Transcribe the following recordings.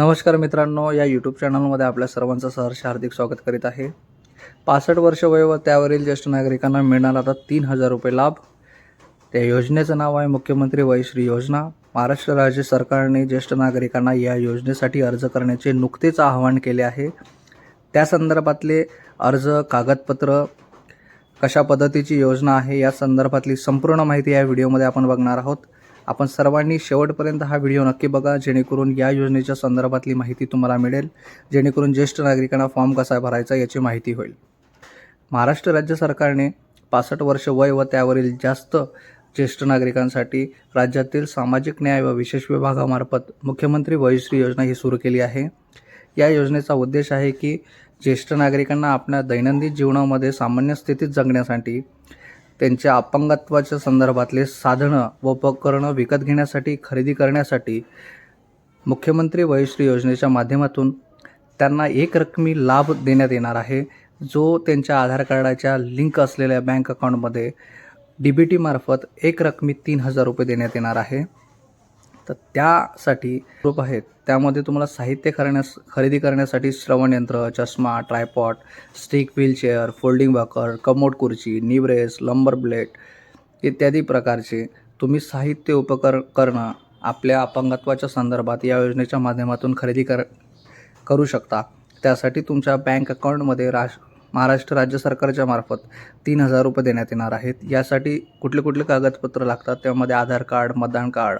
नमस्कार मित्रांनो या यूट्यूब चॅनलमध्ये आपल्या सर्वांचं सहर्ष हार्दिक स्वागत करीत आहे. पासष्ट वर्ष वय व त्यावरील ज्येष्ठ नागरिकांना मिळणार आता तीन हजार रुपये लाभ. त्या योजनेचं नाव आहे मुख्यमंत्री वयश्री योजना. महाराष्ट्र राज्य सरकारने ज्येष्ठ नागरिकांना या योजनेसाठी अर्ज करण्याचे नुकतेच आवाहन केले आहे. त्या संदर्भातले अर्ज कागदपत्र कशा पद्धतीची योजना आहे या संदर्भातली संपूर्ण माहिती या व्हिडिओमध्ये आपण बघणार आहोत. आपण सर्वांनी शेवटपर्यंत हा व्हिडिओ नक्की बघा. जेणेकरून या योजनेच्या संदर्भातली माहिती तुम्हाला मिळेल. जेणेकरून ज्येष्ठ नागरिकांना फॉर्म कसा भरायचा याची माहिती होईल. महाराष्ट्र राज्य सरकारने पासष्ट वर्ष वय व त्यावरील जास्त ज्येष्ठ नागरिकांसाठी राज्यातील सामाजिक न्याय व विशेष विभागामार्फत मुख्यमंत्री वयश्री योजना ही सुरू केली आहे. या योजनेचा उद्देश आहे की ज्येष्ठ नागरिकांना आपल्या दैनंदिन जीवनामध्ये सामान्य स्थितीत जगण्यासाठी त्यांच्या अपंगत्वाच्या संदर्भातले साधनं व उपकरणं विकत घेण्यासाठी खरेदी करण्यासाठी मुख्यमंत्री वयश्री योजनेच्या माध्यमातून त्यांना एक रकमी लाभ देण्यात येणार आहे जो त्यांच्या आधार कार्डाच्या लिंक असलेल्या बँक अकाउंटमध्ये डी बी टीमार्फत एक रकमी तीन हजार रुपये देण्यात येणार आहे. तर त्यासाठी ग्रुप आहेत. त्यामध्ये तुम्हाला साहित्य करण्यास खरेदी करण्यासाठी श्रवणयंत्र चष्मा tripod stick wheelchair folding walker commode खुर्ची निब्रेस लंबर ब्लेड इत्यादी प्रकारचे तुम्ही साहित्य उपकर करणं आपल्या अपंगत्वाच्या संदर्भात या योजनेच्या माध्यमातून खरेदी कर करू शकता. त्यासाठी तुमच्या बँक अकाउंटमध्ये राश महाराष्ट्र राज्य सरकारच्या मार्फत तीन हजार रुपये देण्यात येणार आहेत. यासाठी कुठले कुठले कागदपत्र लागतात? त्यामध्ये आधार कार्ड मतदान कार्ड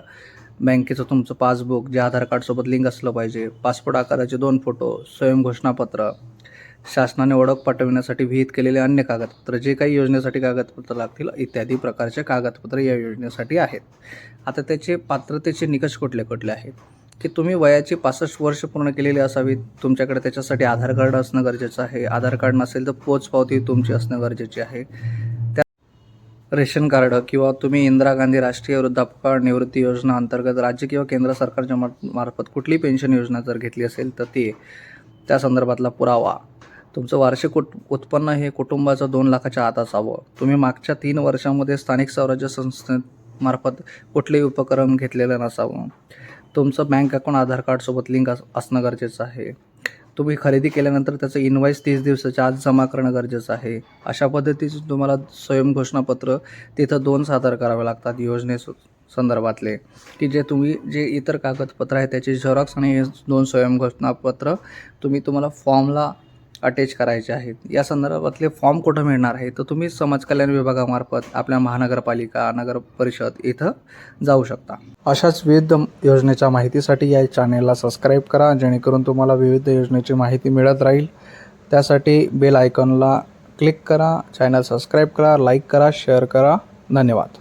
बँकेचं तुमचं पासबुक जे आधार कार्डसोबत लिंक असलं पाहिजे पासपोर्ट आकाराचे दोन फोटो स्वयंघोषणापत्र शासनाने ओळख पाठविण्यासाठी विहित केलेले अन्य कागदपत्र जे काही योजनेसाठी कागदपत्र लागतील इत्यादी प्रकारचे कागदपत्र या योजनेसाठी आहेत. आता त्याचे पात्रतेचे निकष कुठले कुठले आहेत? की तुम्ही वयाची पासष्ट वर्ष पूर्ण केलेली असावी तुमच्याकडे त्याच्यासाठी आधार कार्ड असणं गरजेचं आहे आधार कार्ड नसेल तर पोचपावती तुमची असणं गरजेची आहे रेशन कार्ड किंवा तुम्ही इंदिरा गांधी राष्ट्रीय वृद्धापकाळ निवृत्ती योजना अंतर्गत राज्य किंवा केंद्र सरकारच्या मार्फत कुठली पेन्शन योजना जर घेतली असेल तर ती त्या संदर्भातला पुरावा. तुमचं वार्षिक उत उत्पन्न हे कुटुंबाचं दोन लाखाच्या आत असावं. तुम्ही मागच्या तीन वर्षामध्ये स्थानिक स्वराज्य संस्थेमार्फत कुठलेही उपक्रम घेतलेलं नसावं. तुमचं बँक अकाउंट आधार कार्डसोबत लिंक अस असणं गरजेचं आहे. तुम्ही खरेदी केल्यानंतर त्याचं इनवाईस तीस दिवसाच्या आत जमा करणं गरजेचं आहे. अशा पद्धतीचं तुम्हाला स्वयंघोषणापत्र तिथं दोन सादर करावे लागतात योजने संदर्भातले. की जे तुम्ही जे इतर कागदपत्र आहे त्याचे झेरॉक्स आणि हे दोन स्वयंघोषणापत्र तुम्ही तुम्हाला फॉर्मला अटॅच करायचे आहेत. या संदर्भातले फॉर्म कुठं मिळणार आहे? तर तुम्ही समाज कल्याण विभागामार्फत आपल्या महानगरपालिका नगर परिषद इथं जाऊ शकता. अशाच विविध योजनेच्या माहितीसाठी या चॅनेलला सबस्क्राईब करा जेणेकरून तुम्हाला विविध योजनेची माहिती मिळत राहील. त्यासाठी बेल आयकॉनला क्लिक करा चॅनल सबस्क्राईब करा लाईक करा शेअर करा. धन्यवाद.